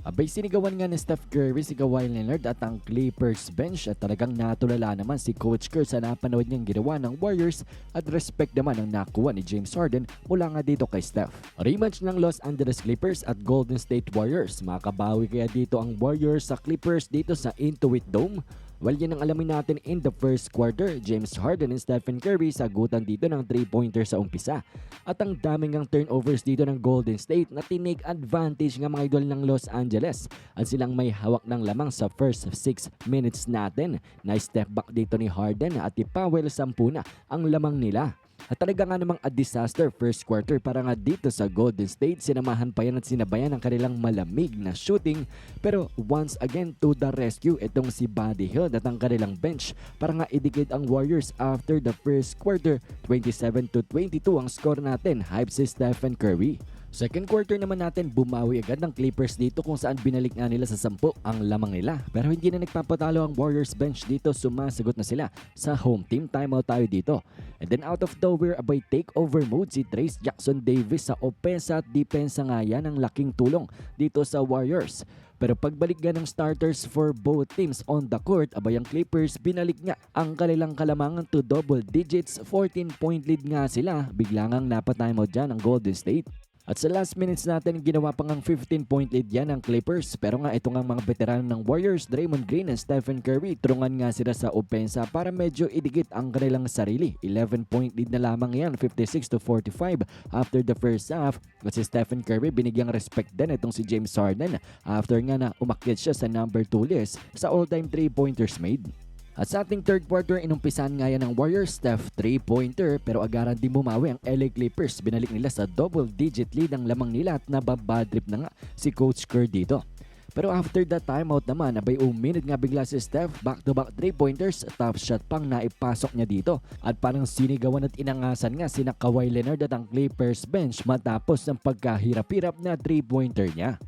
Abay sinigawan nga ni Steph Curry si Kawhi Leonard at ang Clippers bench at talagang natulala naman si Coach Kerr sa napanood niyang ginawa ng Warriors at respect naman ang nakuha ni James Harden mula nga dito kay Steph. Rematch ng Los Angeles Clippers at Golden State Warriors. Makabawi kaya dito ang Warriors sa Clippers dito sa Intuit Dome? Well, yan ang alamin natin in the first quarter. James Harden and Stephen Curry sagutan dito ng 3-pointer sa umpisa. At ang daming ang turnovers dito ng Golden State na tinake advantage nga mga idol ng Los Angeles. At silang may hawak ng lamang sa first 6 minutes natin. Nice step back dito ni Harden at ni Powell sampuna ang lamang nila. At talaga nga namang a disaster first quarter para nga dito sa Golden State. Sinamahan pa yan at sinabayan ang kanilang malamig na shooting. Pero once again to the rescue itong si Buddy Hill at ang kanilang bench para nga idikit ang Warriors after the first quarter. 27 to 22 ang score natin. Hype si Stephen Curry. Second quarter naman natin bumawi agad ng Clippers dito kung saan binalik nga nila sa 10 ang lamang nila. Pero hindi na nagpapatalo ang Warriors bench dito sumasagot na sila sa home team timeout tayo dito. And then out of nowhere abay takeover mode si Trace Jackson Davis sa opensa at depensa nga yan ang laking tulong dito sa Warriors. Pero pagbalik nga ng starters for both teams on the court, abay ang Clippers binalik nga ang kanilang kalamangan to double digits. 14 point lead nga sila. Bigla ngang napatimeout dyan ang Golden State. At sa last minutes natin, ginawa pa ngang 15 point lead yan ng Clippers. Pero nga ito nga mga veterano ng Warriors, Draymond Green and Stephen Curry, trungan nga sila sa opensa para medyo idikit ang kanilang sarili. 11 point lead na lamang yan, 56 to 45 after the first half. At si Stephen Curry binigyang respect din itong si James Harden after nga na umakyat siya sa number 2 list sa all-time 3-pointers made. At sa ating third quarter, inumpisan nga yan ng Warriors Steph 3-pointer pero agaran din bumawi ang LA Clippers. Binalik nila sa double-digit lead ang lamang nila at nababadrip na nga si Coach Kerr dito. Pero after that timeout naman, abay uminit nga bigla si Steph back-to-back 3-pointers, top shot pang naipasok niya dito. At parang sinigawan at inangasan nga sina Kawhi Leonard at ang Clippers bench matapos ng pagkahirap-hirap na 3-pointer niya.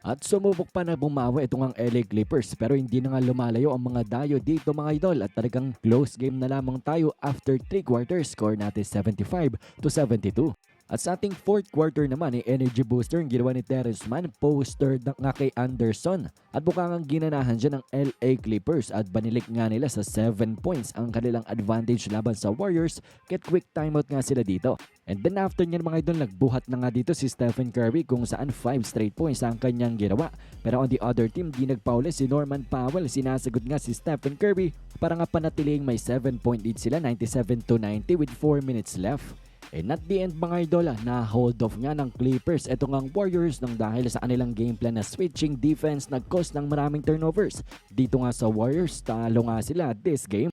At sumubok pa na bumawi itong ang LA Clippers pero hindi na nga lumalayo ang mga dayo dito mga idol at talagang close game na lamang tayo after 3 quarters score natin 75 to 72. At sa ating fourth quarter naman, eh, energy booster ang ginawa ni Terrence Mann, poster nga kay Anderson. At bukang ginanahan dyan ng LA Clippers at banilik nga nila sa 7 points ang kanilang advantage laban sa Warriors, get quick timeout nga sila dito. And then after niyan mga idol, nagbuhat na nga dito si Stephen Curry kung saan 5 straight points ang kanyang ginawa. Pero on the other team, di nagpauli si Norman Powell. Sinasagot nga si Stephen Curry para nga panatiling may 7 point lead sila, 97 to 90 with 4 minutes left. And at the end mga idol, na hold off nga ng Clippers ito ngang Warriors nang dahil sa kanilang game plan na switching defense nag-cause ng maraming turnovers. Dito nga sa Warriors, talo nga sila this game.